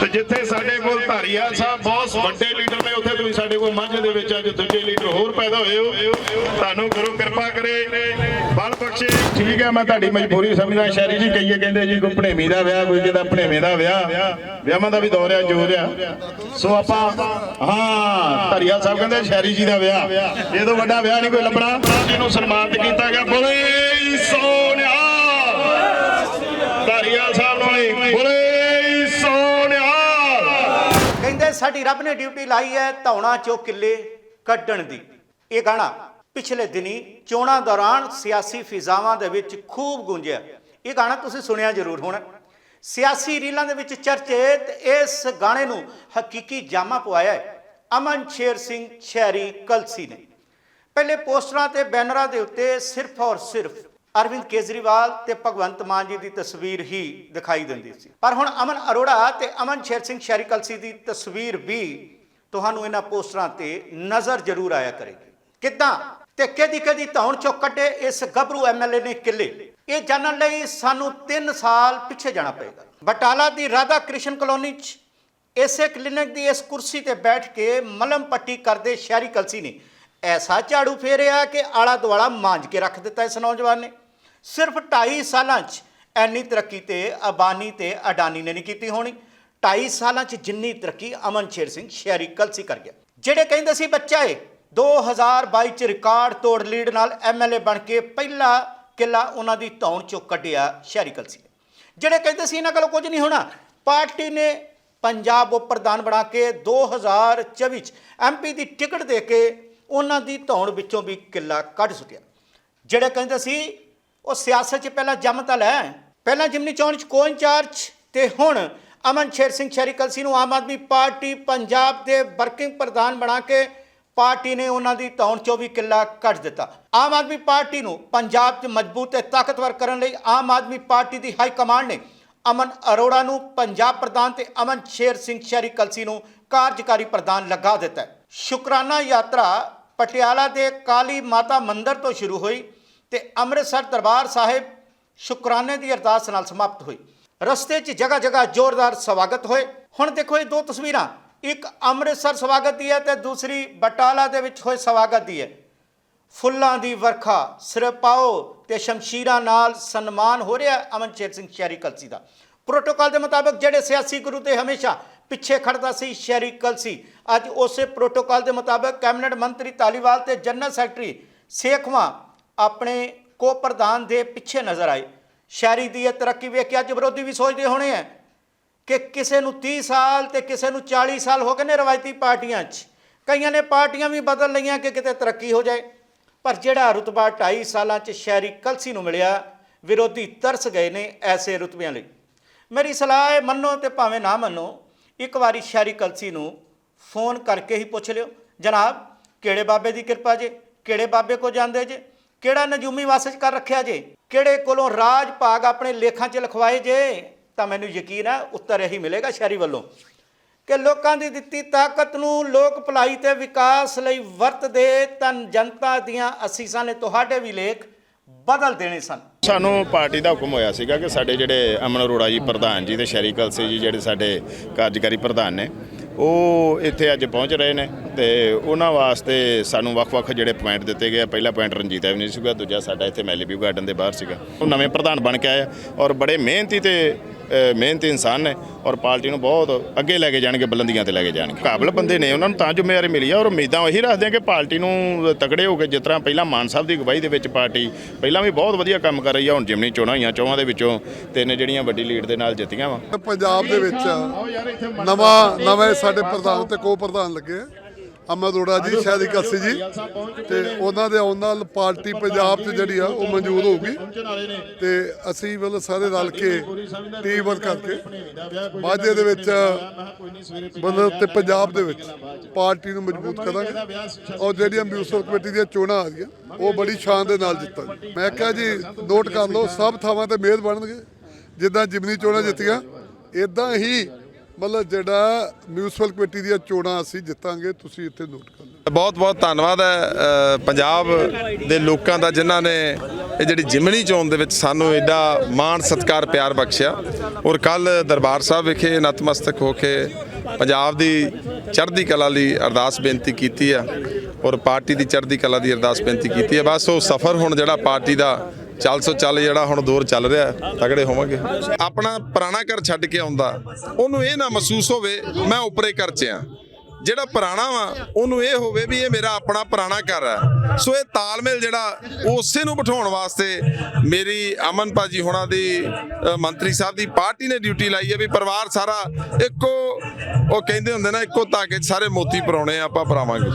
ਤੇ ਜਿੱਥੇ ਸਾਡੇ ਕੋਲ ਧਾਰੀਆ ਸਾਹਿਬ ਬਹੁਤ ਵੱਡੇ ਲੀਡਰ ਨੇ ਉੱਥੇ ਤੁਸੀਂ ਸਾਡੇ ਕੋਲ ਮਾਝੇ ਦੇ ਵਿੱਚ ਅੱਜ ਦੂਜੇ ਲੀਡਰ ਹੋਰ ਪੈਦਾ ਹੋਏ ਹੋ। ਤੁਹਾਨੂੰ ਗੁਰੂ ਕਿਰਪਾ ਕਰੇ। ਬਲ ਬਖਸ਼ੇ। ਠੀਕ ਹੈ ਮੈਂ ਤੁਹਾਡੀ ਮਜਬੂਰੀ ਸਮਝਦਾ ਸ਼ਹਿਰੀ ਜੀ ਕਹੀਏ ਕਹਿੰਦੇ ਜੀ ਕੋਈ ਭਣੇਵੀਂ ਦਾ ਵਿਆਹ ਕੋਈ ਜਿਹਦਾ ਭਣੇਵੇਂ ਦਾ ਵਿਆਹ। ਵਿਆਹਾਂ ਦਾ ਵੀ ਦੌਰ ਆ ਜੋਰ ਆ ਸੋ ਆਪਾਂ ਹਾਂ ਧਾਰੀਆ ਸਾਹਿਬ ਕਹਿੰਦੇ ਸ਼ਹਿਰੀ ਜੀ ਦਾ ਵਿਆਹ। ਇਹ ਤੋਂ ਵੱਡਾ ਵਿਆਹ ਨਹੀਂ ਕੋਈ ਲੱਭਣਾ ਜੀ ਨੂੰ ਸਨਮਾਨਿਤ ਕੀਤਾ ਗਿਆ ਬੋਲੇ ਸੋਨਿਆ ਧਾਰੀਆ ਸਾਹਿਬ ਨੂੰ ਵੀ ਬੋਲੇ ਸੋਨਿਆ ਕਹਿੰਦੇ ਸਾਡੀ ਰੱਬ ਨੇ ਡਿਊਟੀ ਲਾਈ ਹੈ ਧੌਣਾ ਚੋਂ ਕਿੱਲੇ ਕੱਢਣ ਦੀ। ਇਹ ਗਾਣਾ ਪਿਛਲੇ ਦਿਨੀ ਚੋਣਾਂ ਦੌਰਾਨ ਸਿਆਸੀ ਫਿਜ਼ਾਵਾਂ ਦੇ ਵਿੱਚ ਖੂਬ ਗੂੰਜਿਆ। ਇਹ ਗਾਣਾ ਤੁਸੀਂ ਸੁਣਿਆ ਜ਼ਰੂਰ ਹੋਣਾ। ਸਿਆਸੀ ਰੀਲਾਂ ਦੇ ਵਿੱਚ ਚਰਚੇ ਤੇ ਇਸ ਗਾਣੇ ਨੂੰ ਹਕੀਕੀ ਜਾਮਾ ਪਵਾਇਆ ਹੈ। ਅਮਨ ਸ਼ੇਰ ਸਿੰਘ ਸ਼ਹਿਰੀ ਕਲਸੀ ਨੇ। ਪਹਿਲੇ ਪੋਸਟਰਾਂ ਤੇ ਬੈਨਰਾਂ ਦੇ ਉੱਤੇ ਸਿਰਫ ਔਰ ਸਿਰਫ ਅਰਵਿੰਦ ਕੇਜਰੀਵਾਲ ਤੇ ਭਗਵੰਤ ਮਾਨ ਜੀ ਦੀ ਤਸਵੀਰ ਹੀ ਦਿਖਾਈ ਦਿੰਦੀ ਸੀ। ਪਰ ਹੁਣ ਅਮਨ ਅਰੋੜਾ ਤੇ ਅਮਨ ਸ਼ੇਰ ਸਿੰਘ ਸ਼ਹਿਰੀ ਕਲਸੀ ਦੀ ਤਸਵੀਰ ਵੀ ਤੁਹਾਨੂੰ ਇਹਨਾਂ ਪੋਸਟਰਾਂ ਤੇ ਨਜ਼ਰ ਜ਼ਰੂਰ ਆਇਆ ਕਰੇਗੀ। ਕਿੱਦਾਂ ਤੇ ਕਿਹਦੀ ਕਿਹਦੀ ਧੌਣ ਚੋਂ ਕੱਢੇ ਇਸ ਗੱਭਰੂ ਐਮਐਲਏ ਨੇ ਕਿੱਲੇ? ਇਹ ਜਾਣਨ ਲਈ ਸਾਨੂੰ 3 ਸਾਲ ਪਿੱਛੇ ਜਾਣਾ ਪਏਗਾ। ਬਟਾਲਾ ਦੀ ਰਾਧਾ ਕ੍ਰਿਸ਼ਨ ਕਲੋਨੀ 'ਚ ਇਸੇ ਕਲੀਨਿਕ ਦੀ ਇਸ ਕੁਰਸੀ ਤੇ ਬੈਠ ਕੇ ਮਲਮ ਪੱਟੀ ਕਰਦੇ ਸ਼ਹਿਰੀ ਕਲਸੀ ਨੇ ਐਸਾ ਝਾੜੂ ਫੇਰਿਆ ਕਿ ਆਲਾ ਦੁਆਲਾ ਮਾਂਜ ਕੇ ਰੱਖ ਦਿੱਤਾ ਇਸ ਨੌਜਵਾਨ ਨੇ। ਸਿਰਫ 2.5 ਸਾਲਾਂ 'ਚ ਐਨੀ ਤਰੱਕੀ ਤੇ ਅਬਾਨੀ ਤੇ ਅਡਾਨੀ ਨੇ ਨਹੀਂ ਕੀਤੀ ਹੋਣੀ। 2.5 ਸਾਲਾਂ 'ਚ ਜਿੰਨੀ ਤਰੱਕੀ ਅਮਨ ਸ਼ੇਰ ਸਿੰਘ ਸ਼ਹਿਰੀ ਕਲਸੀ ਕਰ ਗਿਆ। ਜਿਹੜੇ ਕਹਿੰਦੇ ਸੀ, ਬੱਚਾ ਏ 2022 'ਚ ਰਿਕਾਰਡ ਤੋੜ ਲੀਡ ਨਾਲ ਐਮਐਲਏ ਬਣ ਕੇ ਪਹਿਲਾ ਕਿੱਲਾ ਉਹਨਾਂ ਦੀ ਧੌਣ 'ਚੋਂ ਕੱਢਿਆ ਸ਼ਹਿਰੀ ਕਲਸੀ ਨੇ। ਜਿਹੜੇ ਕਹਿੰਦੇ ਸੀ, ਇਹਨਾਂ ਕੋਲ ਕੁਝ ਨਹੀਂ ਹੋਣਾ। ਪਾਰਟੀ ਨੇ ਪੰਜਾਬ ਉਪ ਪ੍ਰਧਾਨ ਬਣਾ ਕੇ 2024 ਚ ਐਮਪੀ ਦੀ ਟਿਕਟ ਦੇ ਕੇ ਉਹਨਾਂ ਦੀ ਧੌਣ ਵਿੱਚੋਂ ਵੀ ਕਿੱਲਾ ਕੱਢ ਸੁੱਟਿਆ। ਜਿਹੜੇ ਕਹਿੰਦੇ ਸੀ ਉਹ ਸਿਆਸਤ 'ਚ ਪਹਿਲਾਂ ਜੰਮ ਤਾਂ ਲੈ। ਪਹਿਲਾਂ ਜਿਮਨੀ ਚੋਣ 'ਚ ਕੋ ਇੰਚਾਰਜ ਤੇ ਹੁਣ ਅਮਨ ਸ਼ੇਰ ਸਿੰਘ ਸ਼ਹਿਰੀ ਕਲਸੀ ਨੂੰ ਆਮ ਆਦਮੀ ਪਾਰਟੀ ਪੰਜਾਬ ਦੇ ਵਰਕਿੰਗ ਪ੍ਰਧਾਨ ਬਣਾ ਕੇ ਪਾਰਟੀ ਨੇ ਉਹਨਾਂ ਦੀ ਧੌਣ 'ਚੋਂ ਵੀ ਕਿੱਲਾ ਕੱਢ ਦਿੱਤਾ। ਆਮ ਆਦਮੀ ਪਾਰਟੀ ਨੂੰ ਪੰਜਾਬ 'ਚ ਮਜ਼ਬੂਤ ਤੇ ਤਾਕਤਵਰ ਕਰਨ ਲਈ ਆਮ ਆਦਮੀ ਪਾਰਟੀ ਦੀ ਹਾਈ ਕਮਾਂਡ ਨੇ ਅਮਨ ਅਰੋੜਾ ਨੂੰ ਪੰਜਾਬ ਪ੍ਰਧਾਨ ਤੇ ਅਮਨ ਸ਼ੇਰ ਸਿੰਘ ਸ਼ਹਿਰੀ ਕਲਸੀ ਨੂੰ ਕਾਰਜਕਾਰੀ ਪ੍ਰਧਾਨ ਲਗਾ ਦਿੱਤਾ ਸ਼ੁਕਰਾਨਾ ਯਾਤਰਾ ਪਟਿਆਲਾ ਦੇ ਕਾਲੀ ਮਾਤਾ ਮੰਦਿਰ ਤੋਂ ਸ਼ੁਰੂ ਹੋਈ। ਤੇ ਅੰਮ੍ਰਿਤਸਰ ਦਰਬਾਰ ਸਾਹਿਬ ਸ਼ੁਕਰਾਨੇ ਦੀ ਅਰਦਾਸ ਨਾਲ ਸਮਾਪਤ ਹੋਈ। ਰਸਤੇ 'ਚ ਜਗ੍ਹਾ ਜਗ੍ਹਾ ਜ਼ੋਰਦਾਰ ਸਵਾਗਤ ਹੋਏ। ਹੁਣ ਦੇਖੋ ਇਹ ਦੋ ਤਸਵੀਰਾਂ, ਇੱਕ ਅੰਮ੍ਰਿਤਸਰ ਸਵਾਗਤ ਦੀ ਹੈ ਤੇ ਦੂਸਰੀ ਬਟਾਲਾ ਦੇ ਵਿੱਚ ਹੋਏ ਸਵਾਗਤ ਦੀ ਹੈ। ਫੁੱਲਾਂ ਦੀ ਵਰਖਾ ਸਿਰਪਾਓ ਤੇ ਸ਼ਮਸ਼ੀਰਾਂ ਨਾਲ ਸਨਮਾਨ ਹੋ ਰਿਹਾ ਹੈ ਸਿੰਘ ਸ਼ਹਿਰੀ ਕਲਸੀ ਦਾ। ਪ੍ਰੋਟੋਕਾਲ ਦੇ ਮੁਤਾਬਕ ਜਿਹੜੇ ਸਿਆਸੀ ਗੁਰੂ ਤੇ ਹਮੇਸ਼ਾ ਪਿੱਛੇ ਖੜਦਾ ਸੀ ਸ਼ਹਿਰੀ ਕਲਸੀ, ਅੱਜ ਉਸੇ ਪ੍ਰੋਟੋਕਾਲ ਦੇ ਮੁਤਾਬਕ ਕੈਬਨਿਟ ਮੰਤਰੀ ਤਾਲੀਵਾਲ ਤੇ ਜਨਰਲ ਸੈਕਟਰੀ ਸੇਖਵਾਂ ਆਪਣੇ ਕੋ ਪ੍ਰਧਾਨ ਦੇ ਪਿੱਛੇ ਨਜ਼ਰ ਆਏ। ਸ਼ਹਿਰੀ ਦੀ ਇਹ ਤਰੱਕੀ ਵੇਖ ਕੇ ਅੱਜ ਵਿਰੋਧੀ ਵੀ ਸੋਚਦੇ ਹੋਣੇ ਆ ਕਿ ਕਿਸੇ ਨੂੰ 30 ਸਾਲ ਤੇ ਕਿਸੇ ਨੂੰ 40 ਸਾਲ ਹੋ ਗਏ ਨੇ ਰਵਾਇਤੀ ਪਾਰਟੀਆਂ 'ਚ। ਕਈਆਂ ਨੇ ਪਾਰਟੀਆਂ ਵੀ ਬਦਲ ਲਈਆਂ ਕਿ ਕਿਤੇ ਤਰੱਕੀ ਹੋ ਜਾਏ। ਪਰ ਜਿਹੜਾ ਰੁਤਬਾ 2.5 ਸਾਲਾਂ 'ਚ ਸ਼ਹਿਰੀ ਕਲਸੀ ਨੂੰ ਮਿਲਿਆ, ਵਿਰੋਧੀ ਤਰਸ ਗਏ ਨੇ ਐਸੇ ਰੁਤਬਿਆਂ ਲਈ। ਮੇਰੀ ਸਲਾਹ ਹੈ, ਮੰਨੋ ਤੇ ਭਾਵੇਂ ਨਾ ਮੰਨੋ, ਇੱਕ ਵਾਰੀ ਸ਼ਹਿਰੀ ਕਲਸੀ ਨੂੰ ਫੋਨ ਕਰਕੇ ਹੀ ਪੁੱਛ ਲਿਓ। ਜਨਾਬ, ਕਿਹੜੇ ਬਾਬੇ ਦੀ ਕਿਰਪਾ ਜੇ? ਕਿਹੜੇ ਬਾਬੇ ਕੋ ਜਾਂਦੇ ਜੇ? ਕਿਹੜਾ ਨਜੂਮੀ ਵਾਸਜ ਕਰ ਰੱਖਿਆ ਜੇ? ਕਿਹੜੇ ਕੋਲੋਂ ਰਾਜ ਭਾਗ ਆਪਣੇ ਲੇਖਾਂ 'ਚ ਲਿਖਵਾਏ ਜੇ? ਤਾਂ ਮੈਨੂੰ ਯਕੀਨ ਹੈ ਉੱਤਰ ਇਹੀ ਮਿਲੇਗਾ ਸ਼ਹਿਰੀ ਵੱਲੋਂ ਕਿ ਲੋਕਾਂ ਦੀ ਦਿੱਤੀ ਤਾਕਤ ਨੂੰ ਲੋਕ ਭਲਾਈ ਤੇ ਵਿਕਾਸ ਲਈ ਵਰਤਦੇ ਤਾਂ ਜਨਤਾ ਦੀਆਂ ਅਸੀਸਾਂ ਨੇ ਤੁਹਾਡੇ ਵੀ ਲੇਖ ਬਦਲ ਦੇਣੇ ਸਨ। ਸਾਨੂੰ ਪਾਰਟੀ ਦਾ ਹੁਕਮ ਹੋਇਆ ਸੀਗਾ ਕਿ ਸਾਡੇ ਜਿਹੜੇ ਅਮਨ ਅਰੋੜਾ ਜੀ ਪ੍ਰਧਾਨ ਜੀ ਤੇ ਸ਼ੈਰੀ ਕਲਸੇ ਜੀ ਜਿਹੜੇ ਸਾਡੇ ਕਾਰਜਕਾਰੀ ਪ੍ਰਧਾਨ ਨੇ ਉਹ ਇੱਥੇ ਅੱਜ ਪਹੁੰਚ ਰਹੇ ਨੇ ਤੇ ਉਹਨਾਂ ਵਾਸਤੇ ਸਾਨੂੰ ਵੱਖ-ਵੱਖ ਜਿਹੜੇ ਪੁਆਇੰਟ ਦਿੱਤੇ ਗਏ ਆ। ਪਹਿਲਾ ਪੁਆਇੰਟ ਰਣਜੀਤ ਐਵਨਿਊ ਸੀਗਾ, ਦੂਜਾ ਸਾਡਾ ਇੱਥੇ ਮੈਲੀਵਿਊ ਗਾਰਡਨ ਦੇ ਬਾਹਰ ਸੀਗਾ ਉਹ ਨਵੇਂ ਪ੍ਰਧਾਨ ਬਣ ਕੇ ਆਇਆ ਔਰ ਬੜੇ ਮਿਹਨਤੀ ਤੇ ਮਿਹਨਤੀ ਇਨਸਾਨ ਨੇ ਔਰ ਪਾਰਟੀ ਨੂੰ ਬਹੁਤ ਅੱਗੇ ਲੈ ਕੇ ਜਾਣਗੇ ਬੁਲੰਦੀਆਂ ਤੇ ਲੈ ਕੇ ਜਾਣਗੇ। ਕਾਬਲ ਬੰਦੇ ਨੇ ਉਹਨਾਂ ਨੂੰ ਤਾਂ ਜ਼ਿੰਮੇਵਾਰੀ ਮਿਲੀ ਆ ਔਰ ਉਮੀਦਾਂ ਉਹੀ ਰੱਖਦੇ ਆ ਕਿ ਪਾਰਟੀ ਨੂੰ ਤਕੜੇ ਹੋ ਕੇ ਜਿਸ ਤਰ੍ਹਾਂ ਪਹਿਲਾਂ ਮਾਨ ਸਾਹਿਬ ਦੀ ਅਗਵਾਈ ਦੇ ਵਿੱਚ ਪਾਰਟੀ ਪਹਿਲਾਂ ਵੀ ਬਹੁਤ ਵਧੀਆ ਕੰਮ ਕਰ ਰਹੀ ਆ ਹੁਣ ਜਿਮਨੀ ਚੋਣਾਂ ਹੋਈਆਂ ਚੋਹਾਂ ਦੇ ਵਿੱਚੋਂ ਤਿੰਨ ਜਿਹੜੀਆਂ ਵੱਡੀ ਲੀਡ ਦੇ ਨਾਲ ਜਿੱਤੀਆਂ ਵਾ। ਪੰਜਾਬ ਦੇ ਵਿੱਚ ਨਵਾਂ ਨਵੇਂ ਸਾਡੇ ਪ੍ਰਧਾਨ ਤੇ ਕੋ ਪ੍ਰਧਾਨ ਲੱਗੇ ਆ। ਅਮਰ ਅਰੋੜਾ ਜੀ ਸ਼ਾਦੀ ਕਾਸੀ ਜੀ। ਤੇ ਉਹਨਾਂ ਦੇ ਆਉਣ ਨਾਲ ਪਾਰਟੀ ਪੰਜਾਬ 'ਚ ਜਿਹੜੀ ਆ ਉਹ ਮਨਜ਼ੂਰ ਹੋਊਗੀ ਤੇ ਅਸੀਂ ਵੱਲ ਸਾਰੇ ਰਲ ਕੇ ਟੀਮ ਵਰਕ ਕਰਕੇ ਮਾਝੇ ਦੇ ਵਿੱਚ ਮਤਲਬ ਤੇ ਪੰਜਾਬ ਦੇ ਵਿੱਚ ਪਾਰਟੀ ਨੂੰ ਮਜ਼ਬੂਤ ਕਰਾਂਗੇ। ਔਰ ਜਿਹੜੀਆਂ ਮਿਊਨਿਸਪਲ ਕਮੇਟੀ ਦੀਆਂ ਚੋਣਾਂ ਆ ਰਹੀਆਂ ਉਹ ਬੜੀ ਸ਼ਾਨ ਦੇ ਨਾਲ ਜਿੱਤਾਂਗੇ। ਮੈਂ ਕਿਹਾ ਜੀ ਨੋਟ ਕਰ ਲਓ ਸਭ ਥਾਵਾਂ ਤੇ ਮੇਅਰ ਬਣਨਗੇ। ਜਿੱਦਾਂ ਜਿਮਨੀ ਚੋਣਾਂ ਜਿੱਤੀਆਂ ਇਦਾਂ ਹੀ ਮਤਲਬ ਜਿਹੜਾ ਮਿਊਨਿਸਪਲ ਕਮੇਟੀ ਦੀਆਂ ਚੋਣਾਂ ਅਸੀਂ ਜਿੱਤਾਂਗੇ, ਤੁਸੀਂ ਇੱਥੇ ਨੋਟ ਕਰ ਲਓ। ਬਹੁਤ ਬਹੁਤ ਧੰਨਵਾਦ ਹੈ ਪੰਜਾਬ ਦੇ ਲੋਕਾਂ ਦਾ ਜਿਨ੍ਹਾਂ ਨੇ ਇਹ ਜਿਹੜੀ ਜਿਮਣੀ ਚੋਣ ਦੇ ਵਿੱਚ ਸਾਨੂੰ ਐਡਾ ਮਾਣ, ਸਤਿਕਾਰ, ਪਿਆਰ ਬਖਸ਼ਿਆ। ਔਰ ਕੱਲ ਦਰਬਾਰ ਸਾਹਿਬ ਵਿਖੇ ਨਤਮਸਤਕ ਹੋ ਕੇ ਪੰਜਾਬ ਦੀ ਚੜ੍ਹਦੀ ਕਲਾ ਲਈ ਅਰਦਾਸ ਬੇਨਤੀ ਕੀਤੀ ਆ ਔਰ ਪਾਰਟੀ ਦੀ ਚੜ੍ਹਦੀ ਕਲਾ ਦੀ ਅਰਦਾਸ ਬੇਨਤੀ ਕੀਤੀ ਹੈ। ਬਸ ਉਹ ਸਫ਼ਰ ਹੁਣ ਜਿਹੜਾ ਪਾਰਟੀ ਦਾ ਚੱਲ ਸੋ ਚੱਲ ਜਿਹੜਾ ਹੁਣ ਦੌਰ ਚੱਲ ਰਿਹਾ ਹੈ, ਤਗੜੇ ਹੋਵਾਂਗੇ। ਆਪਣਾ ਪੁਰਾਣਾ ਘਰ ਛੱਡ ਕੇ ਆਉਂਦਾ ਉਹਨੂੰ ਇਹ ਨਾ ਮਹਿਸੂਸ ਹੋਵੇ ਮੈਂ ਉਪਰੇ ਘਰ 'ਚ ਆ। ਜਿਹੜਾ ਪੁਰਾਣਾ ਵਾ ਉਹਨੂੰ ਇਹ ਹੋਵੇ ਵੀ ਇਹ ਮੇਰਾ ਆਪਣਾ ਪੁਰਾਣਾ ਘਰ ਹੈ ਸੋ ਇਹ ਤਾਲਮੇਲ ਜਿਹੜਾ ਉਸੇ ਨੂੰ ਬਿਠਾਉਣ ਵਾਸਤੇ ਮੇਰੀ ਅਮਨ ਭਾਜੀ ਹੋਣਾ ਦੀ ਮੰਤਰੀ ਸਾਹਿਬ ਦੀ ਪਾਰਟੀ ਨੇ ਡਿਊਟੀ ਲਾਈ ਹੈ ਵੀ ਪਰਿਵਾਰ ਸਾਰਾ ਇੱਕੋ ਉਹ ਕਹਿੰਦੇ ਹੁੰਦੇ ਨਾ ਇੱਕੋ ਧਾਗੇ 'ਚ ਸਾਰੇ ਮੋਤੀ ਪਰਾਉਣੇ ਆਪਾਂ ਪਰਾਵਾਂਗੇ